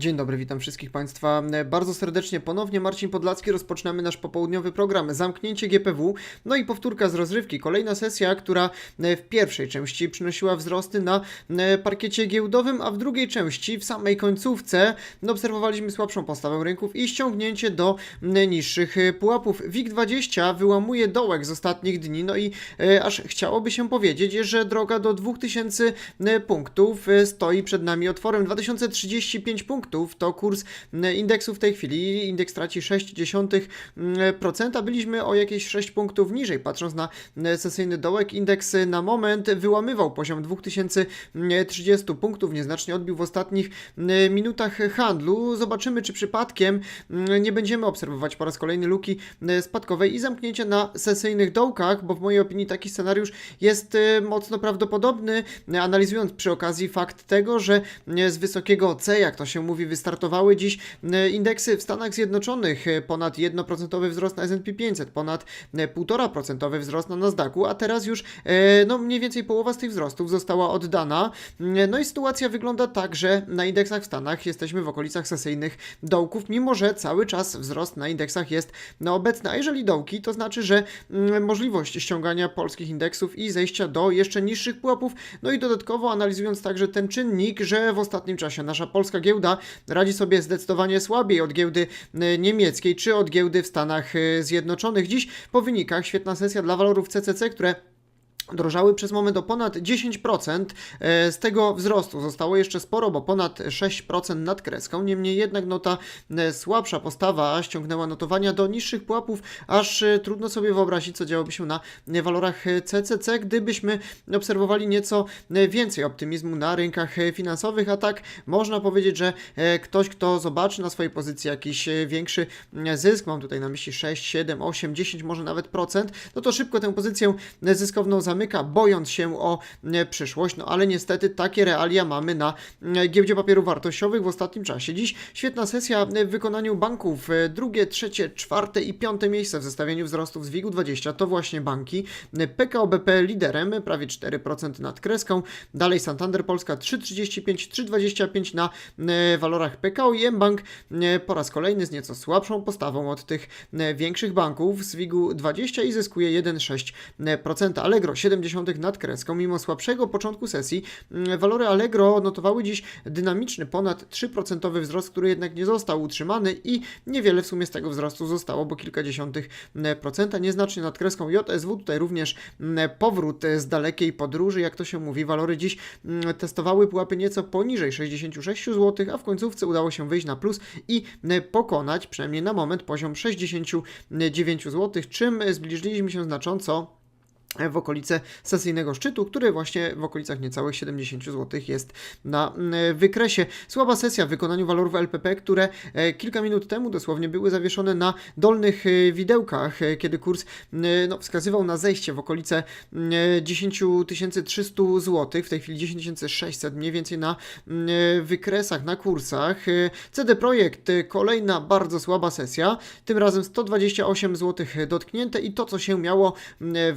Dzień dobry, witam wszystkich Państwa bardzo serdecznie. Ponownie Marcin Podlacki, rozpoczynamy nasz popołudniowy program Zamknięcie GPW, no i powtórka z rozrywki. Kolejna sesja, która w pierwszej części przynosiła wzrosty na parkiecie giełdowym, a w drugiej części, w samej końcówce, obserwowaliśmy słabszą postawę rynków i ściągnięcie do niższych pułapów. WIG20 wyłamuje dołek z ostatnich dni, no i e, aż chciałoby się powiedzieć, że droga do 2000 punktów e, stoi przed nami otworem. 2035 punktów to kurs mm, indeksu w tej chwili. Indeks traci 0,6%. Byliśmy o jakieś 6 punktów niżej. Patrząc na mm, sesyjny dołek, indeks na moment wyłamywał poziom 2030 punktów. Nieznacznie odbił w ostatnich mm, minutach handlu. Zobaczymy, czy przypadkiem nie będziemy obserwować po raz kolejny luki spadkowej i zamknięcia na sesyjnych dołkach, bo w mojej opinii taki scenariusz jest y, mocno prawdopodobny, analizując przy okazji fakt tego, że z wysokiego C, jak to się mówi, wystartowały dziś e, indeksy w Stanach Zjednoczonych. E, Ponad 1% wzrost na S&P 500, ponad e, 1,5% wzrost na Nasdaqu, a teraz już e, no, mniej więcej połowa z tych wzrostów została oddana. E, No i sytuacja wygląda tak, że na indeksach w Stanach jesteśmy w okolicach sesyjnych dołków, mimo że cały czas wzrost na indeksach jest no, obecny. A jeżeli dołki, to znaczy, że mm, możliwość ściągania polskich indeksów i zejścia do jeszcze niższych pułapów. No i dodatkowo analizując także ten czynnik, że w ostatnim czasie nasza polska giełda radzi sobie zdecydowanie słabiej od giełdy e, niemieckiej czy od giełdy w Stanach e, Zjednoczonych. Dziś po wynikach świetna sesja dla walorów CCC, które drożały przez moment o ponad 10%. E, Z tego wzrostu zostało jeszcze sporo, bo ponad 6% nad kreską. Niemniej jednak no, ta e, słabsza postawa ściągnęła notowania do niższych pułapów, aż e, trudno sobie wyobrazić, co działoby się na walorach CCC, gdybyśmy obserwowali nieco więcej optymizmu na rynkach finansowych, a tak można powiedzieć, że ktoś, kto zobaczy na swojej pozycji jakiś większy zysk, mam tutaj na myśli 6, 7, 8, 10, może nawet procent, no to szybko tę pozycję zyskowną zamyka, bojąc się o przyszłość, no ale niestety takie realia mamy na giełdzie papierów wartościowych w ostatnim czasie. Dziś świetna sesja w wykonaniu banków, drugie, trzecie, czwarte i piąte miejsce w zestawieniu wzrostów z WIG-20 to właśnie banki. PKO BP liderem, prawie 4% nad kreską, dalej Santander Polska 3,35, 3,25 na walorach PKO i mBank po raz kolejny z nieco słabszą postawą od tych większych banków z WIG-u 20 i zyskuje 1,6%. Allegro 70 nad kreską, mimo słabszego początku sesji, mm, walory Allegro notowały dziś dynamiczny ponad 3% wzrost, który jednak nie został utrzymany i niewiele w sumie z tego wzrostu zostało, bo kilkadziesiątych mm, procenta, nieznacznie nad kreską. JSW, tutaj również mm, powrót z dalekiej podróży, jak to się mówi, walory dziś testowały pułapy nieco poniżej 66 zł, a w końcówce udało się wyjść na plus i pokonać, przynajmniej na moment, poziom 69 zł, czym zbliżyliśmy się znacząco w okolice sesyjnego szczytu, który właśnie w okolicach niecałych 70 zł jest na mm, wykresie. Słaba sesja w wykonaniu walorów LPP, które e, kilka minut temu dosłownie były zawieszone na dolnych e, widełkach, e, kiedy kurs mm, no, wskazywał na zejście w okolice mm, 10 300 zł, w tej chwili 10 600 mniej więcej na mm, wykresach, na kursach. CD Projekt, kolejna bardzo słaba sesja, tym razem 128 zł dotknięte i to, co się miało mm,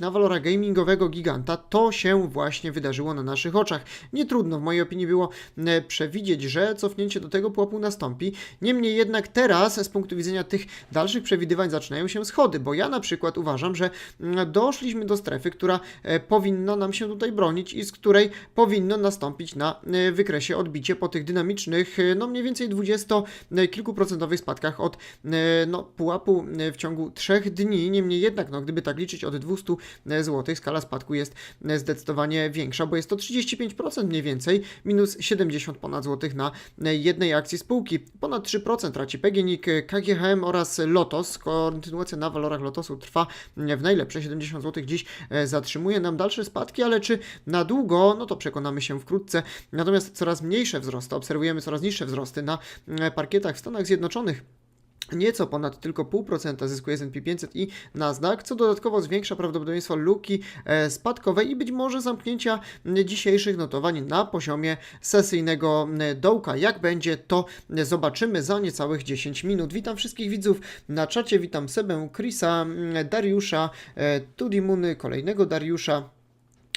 na walora gamingowego giganta, to się właśnie wydarzyło na naszych oczach. Nie trudno w mojej opinii było mm, przewidzieć, że cofnięcie do tego pułapu nastąpi. Niemniej jednak teraz z punktu widzenia tych dalszych przewidywań zaczynają się schody, bo ja na przykład uważam, że mm, doszliśmy do strefy, która e, powinna nam się tutaj bronić i z której powinno nastąpić na e, wykresie odbicie po tych dynamicznych, e, no mniej więcej 20 kilkuprocentowych spadkach od e, no, pułapu e, w ciągu trzech dni. Niemniej jednak, no, gdyby tak liczyć od 200 zł, skala spadku jest zdecydowanie większa, bo jest to 35% mniej więcej, minus 70 ponad złotych na jednej akcji spółki. Ponad 3% traci PGNiG, KGHM oraz Lotos. Kontynuacja na walorach Lotosu trwa w najlepsze 70 zł. Dziś e, zatrzymuje nam dalsze spadki, ale czy na długo, no to przekonamy się wkrótce. Natomiast coraz mniejsze wzrosty, obserwujemy coraz niższe wzrosty na e, parkietach w Stanach Zjednoczonych. Nieco ponad tylko 0,5% zyskuje S&P 500 i Nasdaq, co dodatkowo zwiększa prawdopodobieństwo luki e, spadkowej i być może zamknięcia dzisiejszych notowań na poziomie sesyjnego m, dołka. Jak będzie, to zobaczymy za niecałych 10 minut. Witam wszystkich widzów na czacie, witam Sebę, Chrisa, m, Dariusza, e, Tudimuny, kolejnego Dariusza.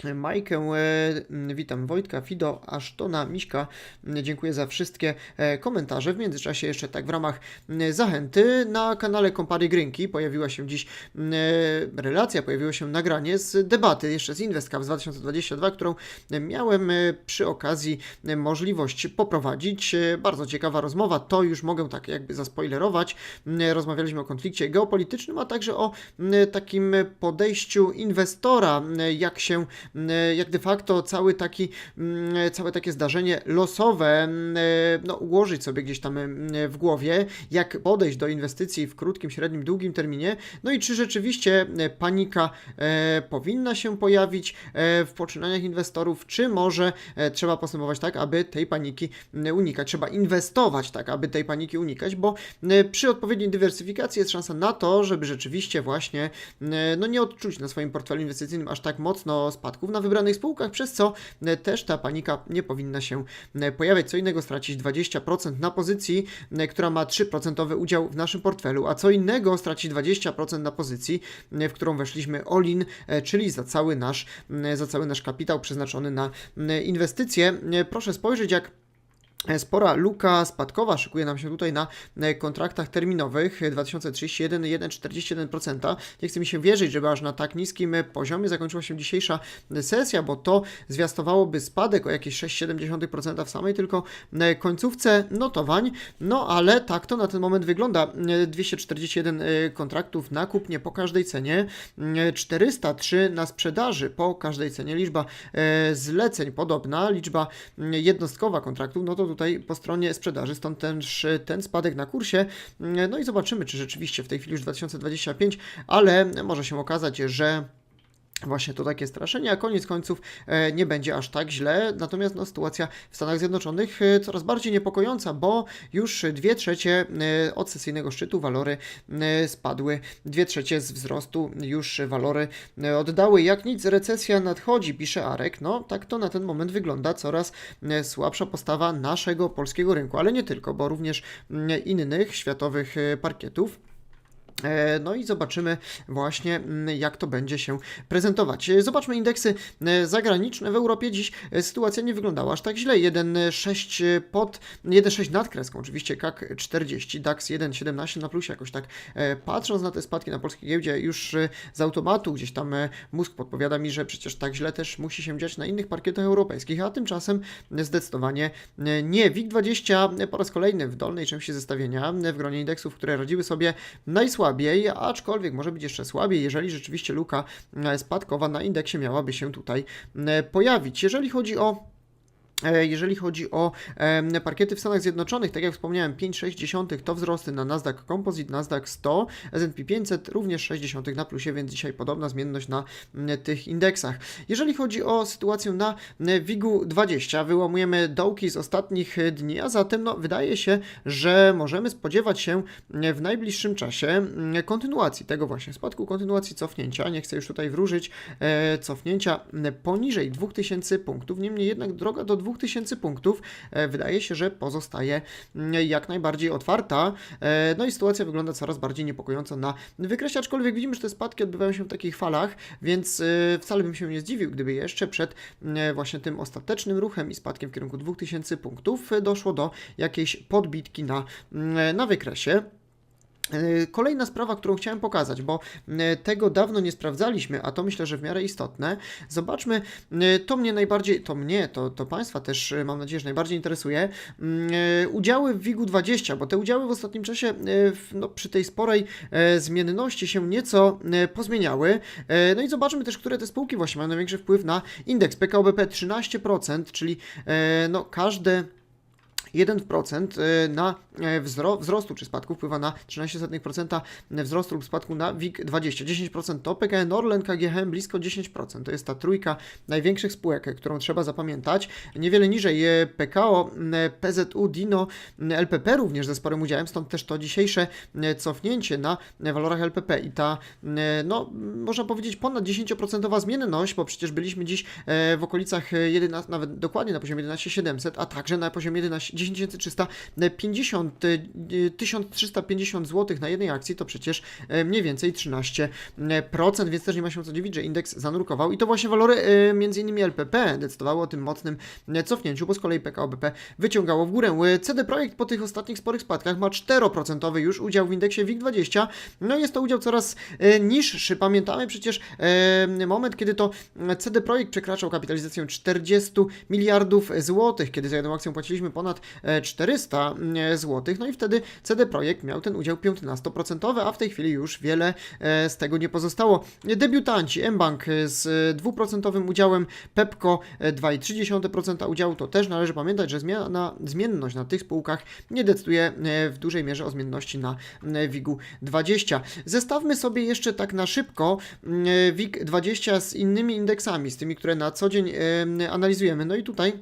Majkę, e, witam Wojtka, Fido, Asztona, Miśka, dziękuję za wszystkie e, komentarze. W międzyczasie jeszcze tak w ramach zachęty na kanale Kompary Grynki pojawiła się dziś e, relacja, pojawiło się nagranie z debaty jeszcze z InvestCap z 2022, którą miałem przy okazji możliwość poprowadzić. Bardzo ciekawa rozmowa, to już mogę tak jakby zaspoilerować. Rozmawialiśmy o konflikcie geopolitycznym, a także o takim podejściu inwestora, jak się jak de facto cały taki, mm, całe takie zdarzenie losowe mm, no, ułożyć sobie gdzieś tam mm, w głowie, jak podejść do inwestycji w krótkim, średnim, długim terminie, no i czy rzeczywiście e, panika e, powinna się pojawić e, w poczynaniach inwestorów, czy może e, trzeba postępować tak, aby tej paniki mm, unikać, trzeba inwestować tak, aby tej paniki unikać, bo e, przy odpowiedniej dywersyfikacji jest szansa na to, żeby rzeczywiście właśnie e, no nie odczuć na swoim portfelu inwestycyjnym aż tak mocno na wybranych spółkach, przez co e, też ta panika nie powinna się e, pojawiać. Co innego stracić 20% na pozycji, e, która ma 3% udział w naszym portfelu, a co innego stracić 20% na pozycji, w którą weszliśmy all-in, czyli za cały nasz, za cały nasz kapitał przeznaczony na inwestycje. Proszę spojrzeć, jak Spora luka spadkowa szykuje nam się tutaj na e, kontraktach terminowych e, 2031 1,41%. Nie chce mi się wierzyć, żeby aż na tak niskim e, poziomie zakończyła się dzisiejsza e, sesja, bo to zwiastowałoby spadek o jakieś 6,7% w samej tylko e, końcówce notowań. No ale tak to na ten moment wygląda. E, 241 e, kontraktów na kupnie po każdej cenie, e, 403 na sprzedaży po każdej cenie. Liczba e, zleceń podobna, liczba jednostkowa kontraktów, no to tutaj po stronie sprzedaży, stąd też ten spadek na kursie. Mm, No i zobaczymy, czy rzeczywiście w tej chwili już 2025, ale może się okazać, że Właśnie to takie straszenie, a koniec końców e, nie będzie aż tak źle. Natomiast no, sytuacja w Stanach Zjednoczonych e, coraz bardziej niepokojąca, bo już dwie trzecie e, od sesyjnego szczytu walory spadły, dwie trzecie z wzrostu już walory oddały. Jak nic, recesja nadchodzi, pisze Arek. No tak to na ten moment wygląda. Coraz słabsza postawa naszego polskiego rynku, ale nie tylko, bo również mm, innych światowych parkietów. E, No i zobaczymy właśnie, mm, jak to będzie się prezentować. E, Zobaczmy indeksy e, zagraniczne. W Europie dziś sytuacja nie wyglądała aż tak źle. 1,6 pod, 1,6 nad kreską, oczywiście CAC 40, DAX 1,17 na plusie, jakoś tak patrząc na te spadki na polskiej giełdzie, już z automatu gdzieś tam mózg podpowiada mi, że przecież tak źle też musi się dziać na innych parkietach europejskich, a tymczasem zdecydowanie nie. WIG20 po raz kolejny w dolnej części zestawienia w gronie indeksów, które radziły sobie najsłabiej, aczkolwiek może być jeszcze słabiej, jeżeli rzeczywiście luka e, spadkowa na indeksie miałaby się tutaj e, pojawić. Jeżeli chodzi o Jeżeli chodzi o parkiety w Stanach Zjednoczonych, tak jak wspomniałem, 5,6 to wzrosty na Nasdaq Composite, Nasdaq 100, S&P 500 również 60 na plusie, więc dzisiaj podobna zmienność na tych indeksach. Jeżeli chodzi o sytuację na WIG-u 20, wyłamujemy dołki z ostatnich e, dni, a zatem no, wydaje się, że możemy spodziewać się w najbliższym czasie kontynuacji tego właśnie spadku, kontynuacji cofnięcia. Nie chcę już tutaj wróżyć e, cofnięcia poniżej 2000 punktów, niemniej jednak droga do 2000 punktów e, wydaje się, że pozostaje mm, jak najbardziej otwarta. E, No i sytuacja wygląda coraz bardziej niepokojąco na wykresie, aczkolwiek widzimy, że te spadki odbywają się w takich falach, więc e, wcale bym się nie zdziwił, gdyby jeszcze przed mm, właśnie tym ostatecznym ruchem i spadkiem w kierunku 2000 punktów doszło do jakiejś podbitki na, mm, na wykresie. E, Kolejna sprawa, którą chciałem pokazać, bo e, tego dawno nie sprawdzaliśmy, a to myślę, że w miarę istotne. Zobaczmy, e, to mnie najbardziej, to mnie, to, to Państwa też mam nadzieję, że najbardziej interesuje. Mm, Udziały w WIG-u 20, bo te udziały w ostatnim czasie no, przy tej sporej zmienności się nieco pozmieniały. No i zobaczmy też, które te spółki właśnie mają największy wpływ na indeks PKOBP 13%, czyli no, każde 1% na e, wzro- wzrostu czy spadku wpływa na 13% wzrostu lub spadku na WIG 20. 10% to PKN Orlen, KGHM blisko 10%. To jest ta trójka największych spółek, którą trzeba zapamiętać. Niewiele niżej e, PKO, m, PZU, Dino, LPP również ze sporym udziałem, stąd też to dzisiejsze e, cofnięcie na e, walorach LPP i ta, e, no, można powiedzieć ponad 10% zmienność, bo przecież byliśmy dziś e, w okolicach e, 11, nawet dokładnie na poziomie 11700, a także na poziomie 11 10 350, e, 1350 zł na jednej akcji to przecież e, mniej więcej 13%, więc też nie ma się co dziwić, że indeks zanurkował i to właśnie walory e, innymi LPP decydowały o tym mocnym e, cofnięciu, bo z kolei PKO BP wyciągało w górę. CD Projekt po tych ostatnich sporych spadkach ma 4% już udział w indeksie WIG20, no jest to udział coraz niższy. Pamiętamy przecież moment, kiedy to CD Projekt przekraczał kapitalizację 40 miliardów złotych, kiedy za jedną akcję płaciliśmy ponad 400 złotych, no i wtedy CD Projekt miał ten udział 15%, a w tej chwili już wiele e, z tego nie pozostało. Debiutanci mBank z e, dwuprocentowym udziałem, Pepco e, 2,3% udziału, to też należy pamiętać, że zmiana, zmienność na tych spółkach nie decyduje e, w dużej mierze o zmienności na e, WIG-u 20. Zestawmy sobie jeszcze tak na szybko mm, e, WIG 20 z innymi indeksami, z tymi, które na co dzień e, analizujemy. No i tutaj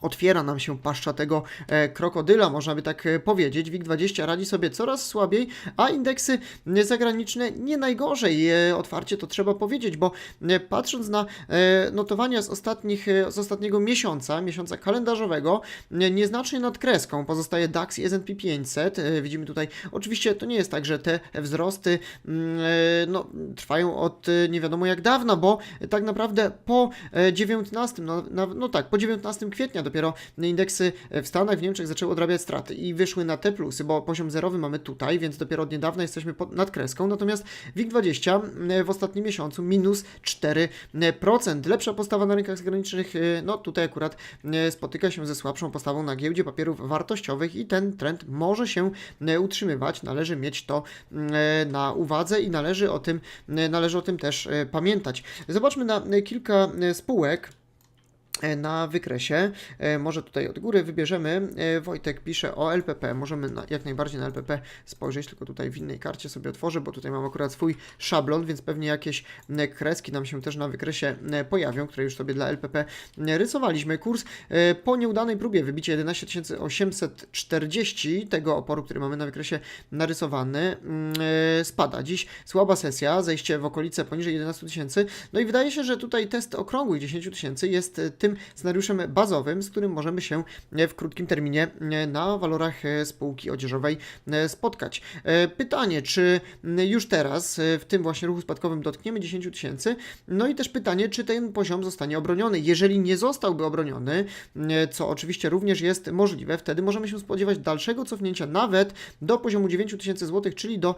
otwiera nam się paszcza tego e, krokodyla, można by tak e, powiedzieć. WIG20 radzi sobie coraz słabiej, a indeksy zagraniczne nie najgorzej. E, otwarcie to trzeba powiedzieć, bo patrząc na notowania z, ostatnich, z ostatniego miesiąca, miesiąca kalendarzowego, nieznacznie nad kreską pozostaje DAX i S&P 500. E, widzimy tutaj, oczywiście to nie jest tak, że te wzrosty mm, no, trwają od nie wiadomo jak dawna, bo tak naprawdę po e, 19, no, no tak, po 19 kwietnia dopiero indeksy w Stanach, w Niemczech zaczęły odrabiać straty i wyszły na te plusy, bo poziom zerowy mamy tutaj, więc dopiero od niedawna jesteśmy pod, nad kreską, natomiast WIG20 e, w ostatnim miesiącu minus 4%. Lepsza postawa na rynkach zagranicznych, e, no tutaj akurat e, spotyka się ze słabszą postawą na giełdzie papierów wartościowych i ten trend może się utrzymywać, należy mieć to e, na uwadze i należy o tym, należy o tym też pamiętać. Zobaczmy na kilka spółek na wykresie. E, Może tutaj od góry wybierzemy. E, Wojtek pisze o LPP. Możemy na, jak najbardziej na LPP spojrzeć, tylko tutaj w innej karcie sobie otworzę, bo tutaj mam akurat swój szablon, więc pewnie jakieś e, kreski nam się też na wykresie e, pojawią, które już sobie dla LPP e, rysowaliśmy. Kurs e, po nieudanej próbie wybicia 11 840 tego oporu, który mamy na wykresie narysowany, mm, e, spada. Dziś słaba sesja, zejście w okolice poniżej 11 tysięcy. No i wydaje się, że tutaj test okrągłych 10 tysięcy jest e, tym scenariuszem bazowym, z którym możemy się e, w krótkim terminie e, na walorach e, spółki odzieżowej spotkać. Pytanie, czy już teraz w tym właśnie ruchu spadkowym dotkniemy 10 tysięcy? No i też pytanie, czy ten poziom zostanie obroniony. Jeżeli nie zostałby obroniony, co oczywiście również jest możliwe, wtedy możemy się spodziewać dalszego cofnięcia nawet do poziomu 9 tysięcy złotych, czyli do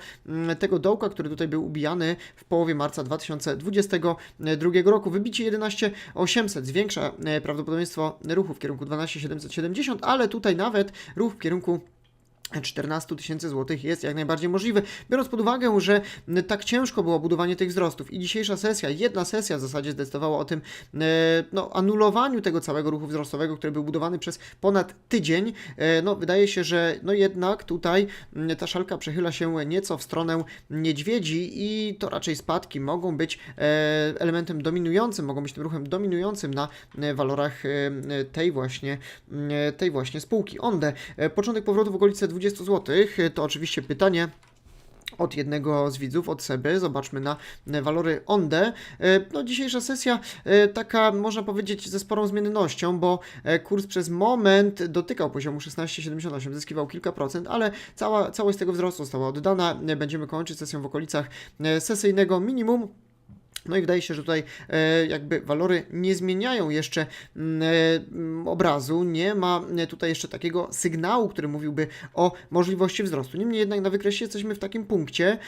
tego dołka, który tutaj był ubijany w połowie marca 2022 roku. Wybicie 11 800 zwiększa prawdopodobieństwo ruchu w kierunku 12 770, ale tutaj nawet ruch w kierunku 14 tysięcy złotych jest jak najbardziej możliwy, biorąc pod uwagę, że tak ciężko było budowanie tych wzrostów i dzisiejsza sesja, jedna sesja w zasadzie zdecydowała o tym e, no, anulowaniu tego całego ruchu wzrostowego, który był budowany przez ponad tydzień. E, no, wydaje się, że no jednak tutaj ta szalka przechyla się nieco w stronę niedźwiedzi i to raczej spadki mogą być e, elementem dominującym, mogą być tym ruchem dominującym na walorach tej właśnie, tej właśnie spółki. Onde, początek powrotu w okolice 20 zł, to oczywiście pytanie od jednego z widzów, od Seby. Zobaczmy na walory ONDE. E, No, dzisiejsza sesja e, taka, można powiedzieć, ze sporą zmiennością, bo kurs przez moment dotykał poziomu 16,78, zyskiwał kilka procent, ale cała, całość tego wzrostu została oddana. Będziemy kończyć sesję w okolicach sesyjnego minimum. No i wydaje się, że tutaj e, jakby walory nie zmieniają jeszcze mm, e, mm, obrazu, nie ma e, tutaj jeszcze takiego sygnału, który mówiłby o możliwości wzrostu. Niemniej jednak na wykresie jesteśmy w takim punkcie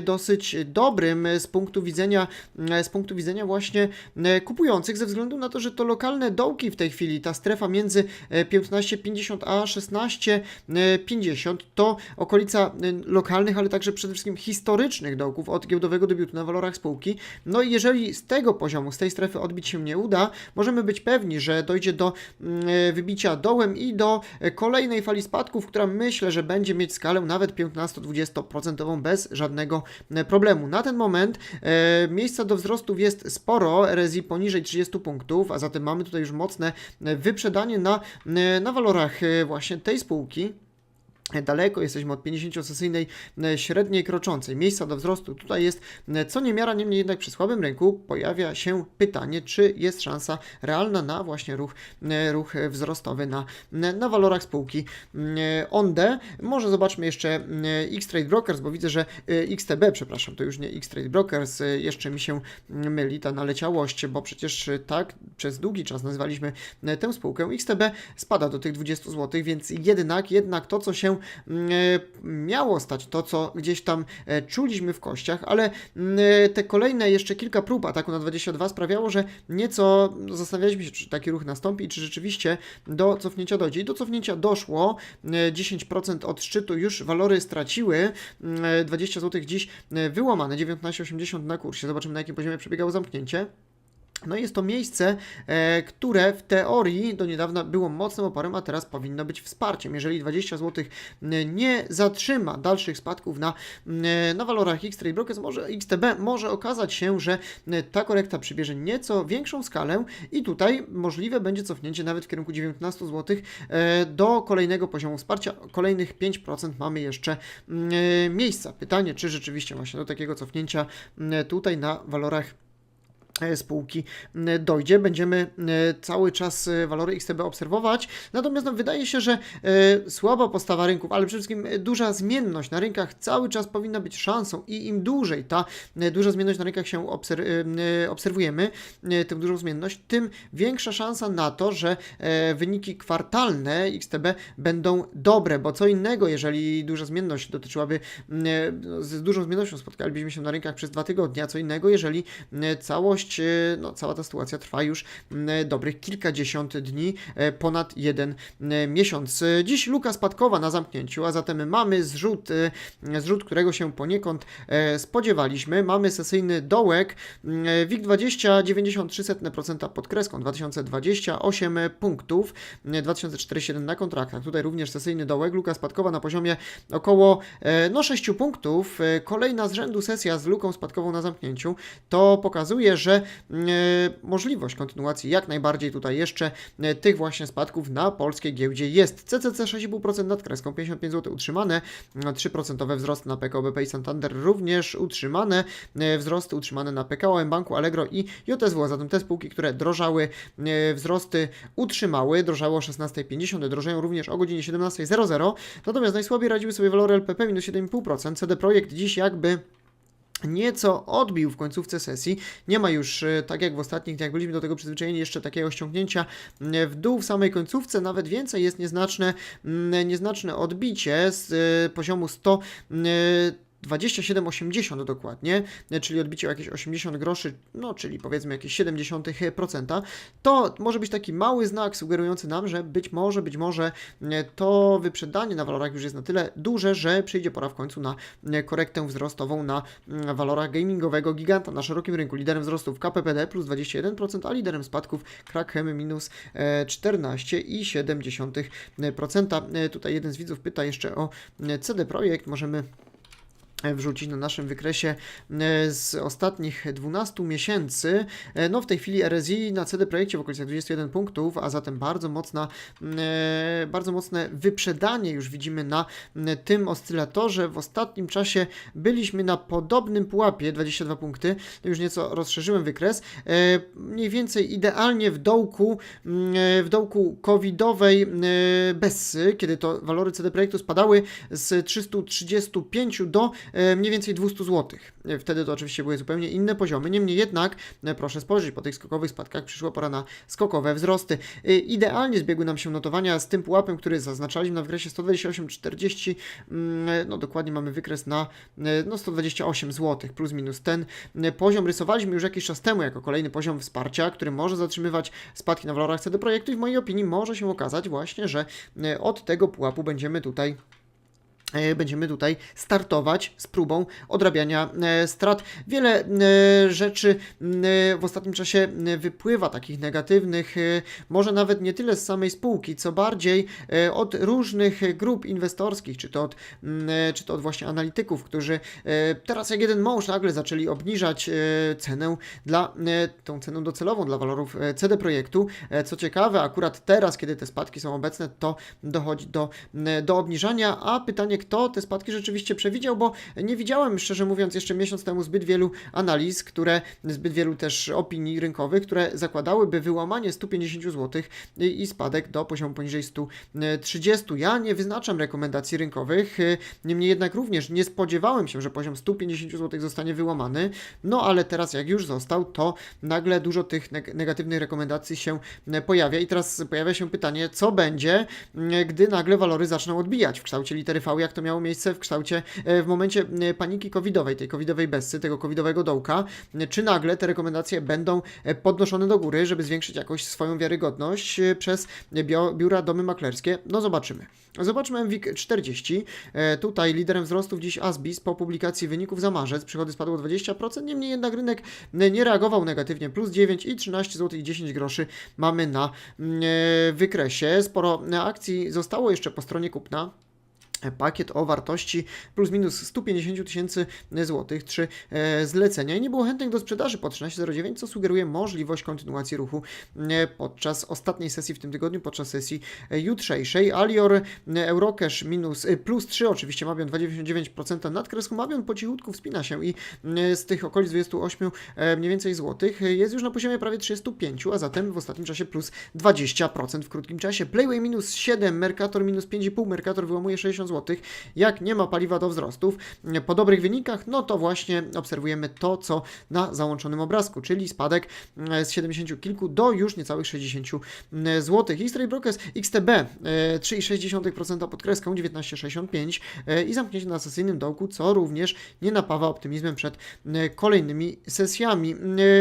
dosyć dobrym z punktu widzenia z punktu widzenia właśnie kupujących, ze względu na to, że to lokalne dołki w tej chwili, ta strefa między e, 15,50 a 16,50 to okolica lokalnych, ale także przede wszystkim historycznych dołków od giełdowego debiutu na walorach spółki. No i jeżeli z tego poziomu, z tej strefy odbić się nie uda, możemy być pewni, że dojdzie do mm, e, wybicia dołem i do e, kolejnej fali spadków, która myślę, że będzie mieć skalę nawet 15-20% bez żadnego e, problemu. Na ten moment miejsca do wzrostów jest sporo, RSI poniżej 30 punktów, a zatem mamy tutaj już mocne wyprzedanie na, na walorach właśnie tej spółki. Daleko jesteśmy od 50-sesyjnej e, średniej kroczącej. Miejsca do wzrostu tutaj jest e, co niemiara, niemniej jednak przy słabym rynku pojawia się pytanie, czy jest szansa realna na właśnie ruch, e, ruch wzrostowy na, na walorach spółki Onde. Może zobaczmy jeszcze X-Trade Brokers, bo widzę, że XTB, przepraszam, to już nie X-Trade Brokers, jeszcze mi się myli ta naleciałość, bo przecież tak przez długi czas nazywaliśmy tę spółkę. XTB spada do tych 20 zł, więc jednak, jednak to, co się mm, e, miało stać, to, co gdzieś tam e, czuliśmy w kościach, ale mm, e, te kolejne jeszcze kilka prób ataku na 22 sprawiało, że nieco zastanawialiśmy się, czy taki ruch nastąpi i czy rzeczywiście do cofnięcia dojdzie. I do cofnięcia doszło, e, 10% od szczytu już walory straciły, mm, e, 20 zł dziś wyłamane, 19,80 na kursie. Zobaczymy na jakim poziomie przebiegało zamknięcie. No jest to miejsce, e, które w teorii do niedawna było mocnym oporem, a teraz powinno być wsparciem. Jeżeli 20 zł nie zatrzyma dalszych spadków na, na walorach X-Trade Brokers, może XTB, może okazać się, że ta korekta przybierze nieco większą skalę i tutaj możliwe będzie cofnięcie nawet w kierunku 19 zł e, do kolejnego poziomu wsparcia. Kolejnych 5% mamy jeszcze e, miejsca. Pytanie, czy rzeczywiście właśnie do takiego cofnięcia tutaj na walorach spółki m, dojdzie. Będziemy e, cały czas e, walory XTB obserwować. Natomiast no, wydaje się, że e, słaba postawa rynków, ale przede wszystkim e, duża zmienność na rynkach cały czas powinna być szansą i im dłużej ta e, duża zmienność na rynkach się obser- e, e, obserwujemy, e, tę dużą zmienność, tym większa szansa na to, że e, wyniki kwartalne XTB będą dobre, bo co innego, jeżeli duża zmienność dotyczyłaby, e, z dużą zmiennością spotkalibyśmy się na rynkach przez dwa tygodnie, a co innego, jeżeli m, no, cała ta sytuacja trwa już m, dobrych kilkadziesiąt dni, e, ponad jeden e, miesiąc. Dziś luka spadkowa na zamknięciu, a zatem mamy zrzut, e, zrzut, którego się poniekąd spodziewaliśmy. Mamy sesyjny dołek, m, e, WIG20 93% pod kreską, 2028 punktów, e, 2047 na kontraktach. Tutaj również sesyjny dołek, luka spadkowa na poziomie około no, 6 punktów. Kolejna z rzędu sesja z luką spadkową na zamknięciu. To pokazuje, że e, możliwość kontynuacji jak najbardziej. Tutaj jeszcze e, tych właśnie spadków na polskiej giełdzie jest. CCC 6,5% nad kreską, 55 zł utrzymane, no, 3% wzrost na PKO BP i Santander również utrzymane, e, wzrosty utrzymane na PKO, Banku, Allegro i JSW, zatem te spółki, które drożały, wzrosty utrzymały, drożały o 16,50, drożeją również o godzinie 17.00, natomiast najsłabiej radziły sobie walory LPP minus 7,5%, CD Projekt dziś jakby nieco odbił w końcówce sesji. Nie ma już, e, tak jak w ostatnich dniach byliśmy do tego przyzwyczajeni, jeszcze takiego ściągnięcia e, w dół w samej końcówce. Nawet więcej jest nieznaczne, mm, nieznaczne odbicie z e, poziomu 100. e, 27,80 dokładnie, e, czyli odbicie o jakieś 80 groszy, no czyli powiedzmy jakieś 0,7%, to może być taki mały znak sugerujący nam, że być może, być może e, to wyprzedanie na walorach już jest na tyle duże, że przyjdzie pora w końcu na e, korektę wzrostową na mm, walorach gamingowego giganta na szerokim rynku. Liderem wzrostów KPPD plus 21%, a liderem spadków Kraken minus e, 14,7%. E, Tutaj jeden z widzów pyta jeszcze o CD Projekt. Możemy wrzucić na naszym wykresie e, z ostatnich 12 miesięcy. E, No w tej chwili RSI na CD Projekcie w okolicach 21 punktów, a zatem bardzo mocna, e, bardzo mocne wyprzedanie już widzimy na m, tym oscylatorze. W ostatnim czasie byliśmy na podobnym pułapie, 22 punkty. Już nieco rozszerzyłem wykres. E, Mniej więcej idealnie w dołku, m, e, w dołku covidowej e, Bessy, kiedy to walory CD Projektu spadały z 335 do e, mniej więcej 200 zł. E, Wtedy to oczywiście były zupełnie inne poziomy. Niemniej jednak, e, proszę spojrzeć, po tych skokowych spadkach przyszła pora na skokowe wzrosty. E, Idealnie zbiegły nam się notowania z tym pułapem, który zaznaczaliśmy na wykresie 128,40. Mm, e, No dokładnie mamy wykres na e, no, 128 zł, plus minus ten e, poziom. Rysowaliśmy już jakiś czas temu jako kolejny poziom wsparcia, który może zatrzymywać spadki na walorach CD Projektu i w mojej opinii może się okazać właśnie, że e, od tego pułapu będziemy tutaj e, będziemy tutaj startować z próbą odrabiania e, strat. Wiele e, rzeczy e, w ostatnim czasie wypływa takich negatywnych, e, może nawet nie tyle z samej spółki, co bardziej e, od różnych grup inwestorskich, czy to od, e, czy to od właśnie analityków, którzy e, teraz jak jeden mąż nagle zaczęli obniżać e, cenę dla, e, tą cenę docelową dla walorów e, CD Projektu. E, Co ciekawe, akurat teraz, kiedy te spadki są obecne, to dochodzi do, do obniżania, a pytanie, kto te spadki rzeczywiście przewidział, bo nie widziałem, szczerze mówiąc, jeszcze miesiąc temu zbyt wielu analiz, które, zbyt wielu też opinii rynkowych, które zakładałyby wyłamanie 150 zł i spadek do poziomu poniżej 130. Ja nie wyznaczam rekomendacji rynkowych, niemniej jednak również nie spodziewałem się, że poziom 150 zł zostanie wyłamany, no ale teraz jak już został, to nagle dużo tych neg- negatywnych rekomendacji się pojawia i teraz pojawia się pytanie, co będzie, gdy nagle walory zaczną odbijać w kształcie litery V, jak to miało miejsce w kształcie, e, w momencie e, paniki covidowej, tej covidowej bessy, tego covidowego dołka, e, czy nagle te rekomendacje będą podnoszone do góry, żeby zwiększyć jakoś swoją wiarygodność przez biura domy maklerskie? No zobaczymy. Zobaczmy MWIG 40. E, Tutaj liderem wzrostów dziś Asbis po publikacji wyników za marzec. Przychody spadły o 20%, niemniej jednak rynek nie reagował negatywnie. Plus 9 i 13 zł i 10 groszy mamy na mm, wykresie. Sporo akcji zostało jeszcze po stronie kupna pakiet o wartości plus minus 150 tysięcy złotych, trzy e, zlecenia i nie było chętnych do sprzedaży po 13.09, co sugeruje możliwość kontynuacji ruchu e, podczas ostatniej sesji w tym tygodniu, podczas sesji e, jutrzejszej. Alior Eurocash minus plus 3, oczywiście Mabion 2,99% nad kreską. Mabion po cichutku wspina się i z tych okolic 28 e, mniej więcej złotych jest już na poziomie prawie 35, a zatem w ostatnim czasie plus 20% w krótkim czasie. Playway minus 7, Mercator minus 5,5, Mercator wyłamuje 60 zł. Jak nie ma paliwa do wzrostów, e, po dobrych wynikach, no to właśnie obserwujemy to, co na załączonym obrazku, czyli spadek e, z 70 kilku do już niecałych 60 zł. History Brokers XTB e, 3,6% pod kreską 19,65 e, i zamknięcie na sesyjnym dołku, co również nie napawa optymizmem przed e, kolejnymi sesjami.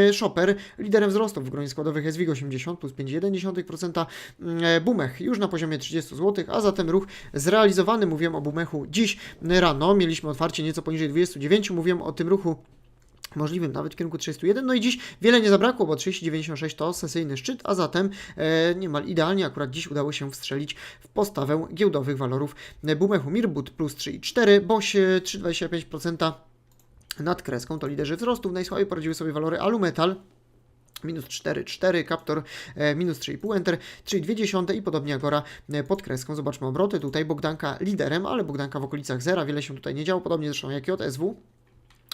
E, Shopper liderem wzrostów w gronie składowych jest WIG 80 plus 5,1%, e, Bumech już na poziomie 30 zł, a zatem ruch zrealizowany, mówiłem o Bumechu dziś rano, mieliśmy otwarcie nieco poniżej 29, mówiłem o tym ruchu możliwym nawet w kierunku 31. No i dziś wiele nie zabrakło, bo 30,96 to sesyjny szczyt, a zatem e, niemal idealnie akurat dziś udało się wstrzelić w postawę giełdowych walorów Bumechu Mirbut plus 3,4, Boś e, 3,25% nad kreską, to liderzy wzrostów. Najsłabiej poradziły sobie walory Alumetal. Minus 4,4, Captor e, minus 3,5, Enter 3,2 i podobnie Agora e, pod kreską. Zobaczmy obroty. Tutaj Bogdanka liderem, ale Bogdanka w okolicach zera. Wiele się tutaj nie działo, podobnie zresztą jak JSW.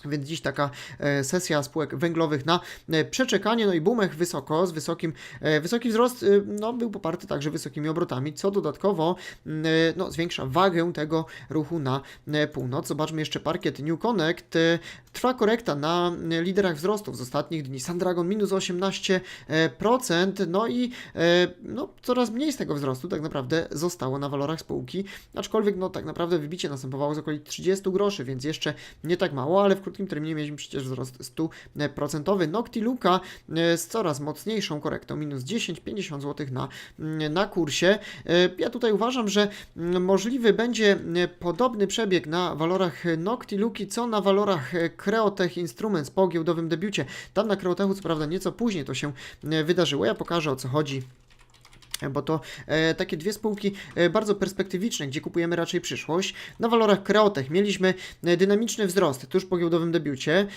Więc dziś taka e, sesja spółek węglowych na e, przeczekanie, no i Bumech wysoko, z wysokim, e, wysoki wzrost, no był poparty także wysokimi obrotami, co dodatkowo m, e, no, zwiększa wagę tego ruchu na północ. Zobaczmy jeszcze parkiet New Connect, trwa korekta na liderach wzrostów z ostatnich dni, Sandragon minus 18%, e, procent, no i no, coraz mniej z tego wzrostu tak naprawdę zostało na walorach spółki, aczkolwiek no tak naprawdę wybicie następowało z okolic 30 groszy, więc jeszcze nie tak mało, ale w krótkim terminie mieliśmy przecież wzrost 100%. Nocti Luka e, z coraz mocniejszą korektą, minus 10, 50 zł na, mm, na kursie. E, Ja tutaj uważam, że mm, możliwy będzie e, podobny przebieg na walorach Nocti Luki, co na walorach Creotech Instruments po giełdowym debiucie. Tam na Creotechu, co prawda nieco później to się wydarzyło. Ja pokażę o co chodzi bo to e, takie dwie spółki e, bardzo perspektywiczne, gdzie kupujemy raczej przyszłość. Na walorach Creotech mieliśmy e, dynamiczny wzrost tuż po giełdowym debiucie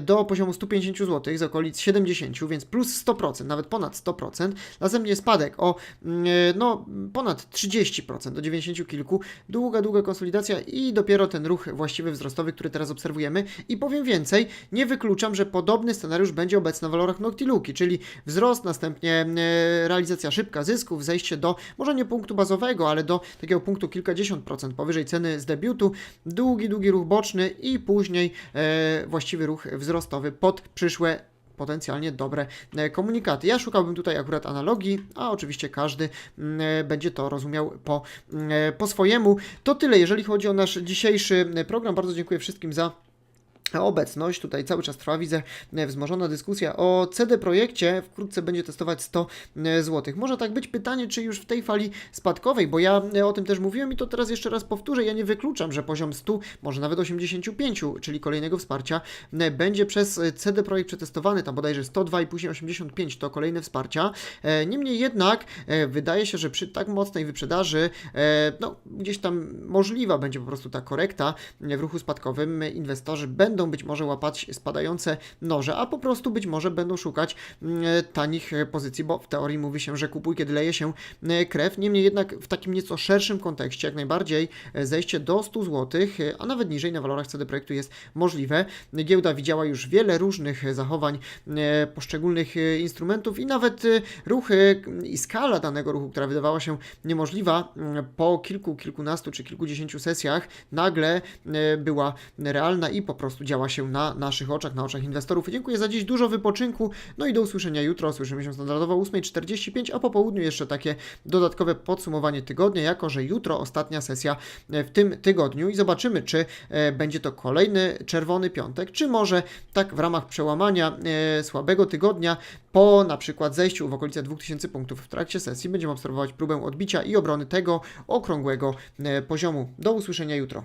do poziomu 150 zł z okolic 70, więc plus 100%, nawet ponad 100%. Następnie spadek o e, no, ponad 30% do 90 kilku. Długa, długa konsolidacja i dopiero ten ruch właściwy wzrostowy, który teraz obserwujemy. I powiem więcej, nie wykluczam, że podobny scenariusz będzie obecny na walorach Noctiluki, czyli wzrost, następnie e, realizacja szybka zysków, zejście do może nie punktu bazowego, ale do takiego punktu kilkadziesiąt procent powyżej ceny z debiutu, długi, długi ruch boczny i później e, właściwy ruch wzrostowy pod przyszłe potencjalnie dobre e, komunikaty. Ja szukałbym tutaj akurat analogii, a oczywiście każdy mm, e, będzie to rozumiał po, mm, e, po swojemu. To tyle, jeżeli chodzi o nasz dzisiejszy program. Bardzo dziękuję wszystkim za obecność. Tutaj cały czas trwa, widzę, e, wzmożona dyskusja o CD Projekcie. Wkrótce będzie testować 100 zł. Może tak być pytanie, czy już w tej fali spadkowej, bo ja e, o tym też mówiłem i to teraz jeszcze raz powtórzę. Ja nie wykluczam, że poziom 100, może nawet 85, czyli kolejnego wsparcia, e, będzie przez e, CD Projekt przetestowany. Tam bodajże 102 i później 85 to kolejne wsparcia. E, Niemniej jednak e, wydaje się, że przy tak mocnej wyprzedaży, e, no gdzieś tam możliwa będzie po prostu ta korekta w ruchu spadkowym. Inwestorzy będą być może łapać spadające noże, a po prostu być może będą szukać mm, tanich pozycji, bo w teorii mówi się, że kupuj, kiedy leje się e, krew. Niemniej jednak w takim nieco szerszym kontekście, jak najbardziej e, zejście do 100 zł, e, a nawet niżej na walorach CD Projektu jest możliwe. Giełda widziała już wiele różnych zachowań poszczególnych instrumentów i nawet ruchy i skala danego ruchu, która wydawała się niemożliwa, mm, po kilku, kilkunastu czy kilkudziesięciu sesjach nagle była realna i po prostu działa się na naszych oczach, na oczach inwestorów. Dziękuję za dziś, dużo wypoczynku, no i do usłyszenia jutro. Słyszymy się standardowo o 8.45, a po południu jeszcze takie dodatkowe podsumowanie tygodnia, jako że jutro ostatnia sesja e, w tym tygodniu i zobaczymy, czy e, będzie to kolejny czerwony piątek, czy może tak w ramach przełamania e, słabego tygodnia po na przykład zejściu w okolice 2000 punktów w trakcie sesji będziemy obserwować próbę odbicia i obrony tego okrągłego poziomu. Do usłyszenia jutro.